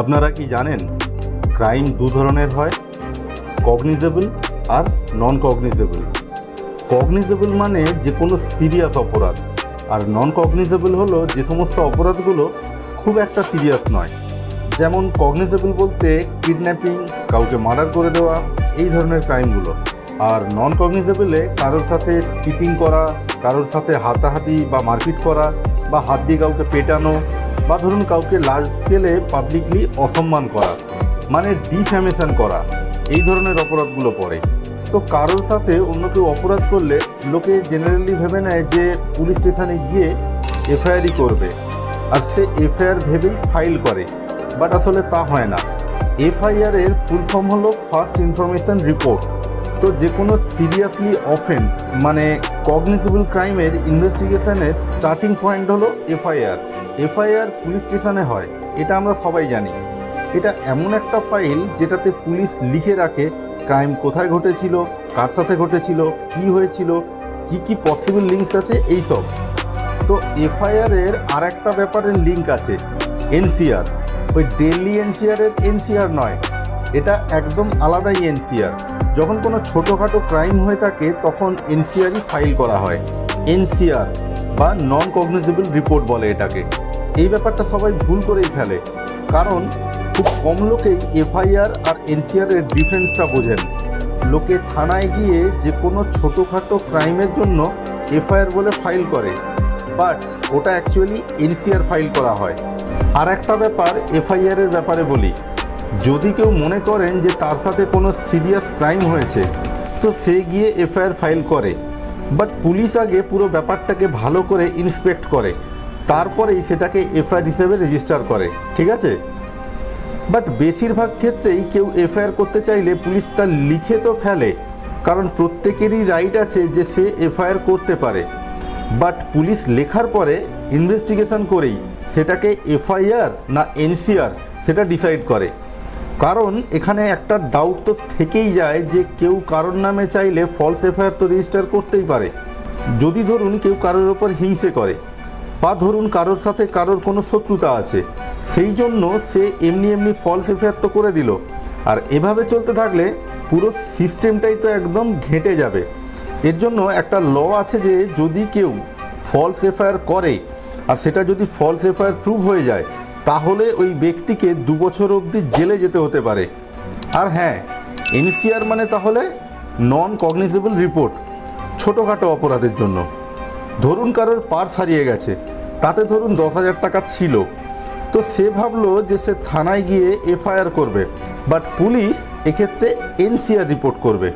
আপনারা কি জানেন ক্রাইম দু ধরনের হয়? কগনিজেবল আর নন কগনিজেবল কগনিজেবল মানে যে কোনো সিরিয়াস অপরাধ, আর নন কগনিজেবল হলো যে সমস্ত অপরাধগুলো খুব একটা সিরিয়াস নয়। যেমন কগনিজেবল বলতে কিডন্যাপিং, কাউকে মার্ডার করে দেওয়া, এই ধরনের ক্রাইমগুলো। আর নন কগনিজেবলে কারোর সাথে চিটিং করা, কারোর সাথে হাতাহাতি বা মারপিট করা, বা হাত দিয়ে কাউকে পেটানো বা ধরুন কাউকে লার্জ স্কেলে পাবলিকলি অসম্মান করা মানে ডিফ্যামেশন করা, এই ধরনের অপরাধগুলো পড়ে। তো কারোর সাথে অন্য কেউ অপরাধ করলে লোকে জেনারেলি ভেবে নেয় যে পুলিশ স্টেশনে গিয়ে এফআইআরই করবে। আর সে এফআইআর ভেবেই ফাইল করে। বাট আসলে তা হয় না। এফআইআর এর ফুল ফর্ম হলো ফার্স্ট ইনফরমেশন রিপোর্ট তো যে কোনো সিরিয়াসলি অফেন্স মানে কগনিজেবল ক্রাইমের ইনভেস্টিগেশনের স্টার্টিং পয়েন্ট হলো এফআইআর। এফআইআর পুলিশ স্টেশনে হয়, এটা আমরা সবাই জানি। এটা এমন একটা ফাইল যেটাতে পুলিশ লিখে রাখে ক্রাইম কোথায় ঘটেছিল, কার সাথে ঘটেছিল, কি হয়েছিল, কি কি পসিবল লিঙ্কস আছে এইসব তো এফআইআর এর আর একটা ব্যাপারের লিঙ্ক আছে, এনসিআর। ওই ডেলি এনসিআর এর এনসিআর নয়, এটা একদম আলাদাই এনসিআর। যখন কোনো ছোটোখাটো ক্রাইম হয়ে থাকে, তখন এনসিআরই ফাইল করা হয়। এনসিআর, বা নন কগনিজেবল রিপোর্ট বলে এটাকে। এই ব্যাপারটা সবাই ভুল করেই ফেলে। কারণ খুব কম লোকেই এফআইআর আর এনসিআর এর ডিফারেন্সটা বোঝেন। লোকে থানায় গিয়ে যে কোনো ছোটোখাটো ক্রাইমের জন্য এফআইআর বলে ফাইল করে। বাট ওটা অ্যাকচুয়ালি এনসিআর ফাইল করা হয়। আর একটা ব্যাপার এফআইআর এর ব্যাপারে বলি। যদি কেউ মনে করেন যে তার সাথে কোনো সিরিয়াস ক্রাইম হয়েছে, তো সে গিয়ে এফআইআর ফাইল করে। বাট পুলিশ আগে পুরো ব্যাপারটাকে ভালো করে ইন্সপেক্ট করে। তারপরেই সেটাকে এফআইআর হিসেবে রেজিস্টার করে, ঠিক আছে? বাট বেশিরভাগ ক্ষেত্রেই কেউ এফআইআর করতে চাইলে পুলিশ তার লিখে তো ফেলে, কারণ প্রত্যেকেরই রাইট আছে যে সে এফআইআর করতে পারে। বাট পুলিশ লেখার পরে ইনভেস্টিগেশন করেই সেটাকে এফআইআর না এনসিআর সেটা ডিসাইড করে। কারণ এখানে একটা ডাউট তো থেকেই যায় যে কেউ কারোর নামে চাইলে ফলস এফআইআর তো রেজিস্টার করতেই পারে। যদি ধরুন কেউ কারোর ওপর হিংসে করে বা ধরুন কারোর সাথে কারোর কোনো শত্রুতা আছে, সেই জন্য সে এমনি এমনি ফলস এফআইআর তো করে দিল। আর এভাবে চলতে থাকলে পুরো সিস্টেমটাই তো একদম ঘেঁটে যাবে। এর জন্য একটা ল আছে যে যদি কেউ ফলস এফআইআর করে আর সেটা যদি ফলস এফআইআর প্রুভ হয়ে যায়, তাহলে ওই ব্যক্তিকে দু বছর অবধি জেলে যেতে হতে পারে। আর হ্যাঁ এনসিআর মানে তাহলে নন কগনিজেবল রিপোর্ট ছোটোখাটো অপরাধের জন্য। ধরুন কারোর পার্স হারিয়ে গেছে, তাতে ধরুন দশ হাজার টাকা ছিল। তো সে ভাবলো যে সে থানায় গিয়ে এফআইআর করবে বাট পুলিশ এক্ষেত্রে এনসিআর রিপোর্ট করবে।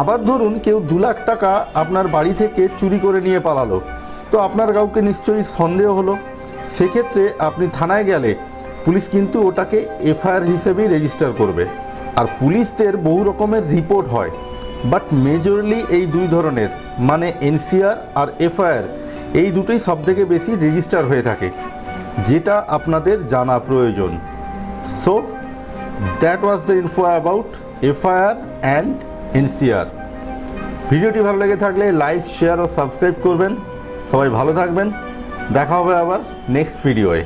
আবার ধরুন কেউ দু লাখ টাকা আপনার বাড়ি থেকে চুরি করে নিয়ে পালালো, তো আপনার কাউকে নিশ্চয়ই সন্দেহ হলো। সেক্ষেত্রে আপনি থানায় গেলে পুলিশ কিন্তু ওটাকে এফআইআর হিসেবেই রেজিস্টার করবে। আর পুলিশদের বহু রকমের রিপোর্ট হয়। বাট মেজরলি এই দুই ধরনের মানে এনসিআর আর এফআইআর, এই দুটোই সবথেকে বেশি রেজিস্টার হয়ে থাকে, যেটা আপনাদের জানা প্রয়োজন। So that was the info about FIR and NCR. ভিডিওটি ভালো লেগে থাকলে লাইক শেয়ার ও সাবস্ক্রাইব করবেন। সবাই ভালো থাকবেন। দেখা হবে আবার নেক্সট ভিডিওয়ে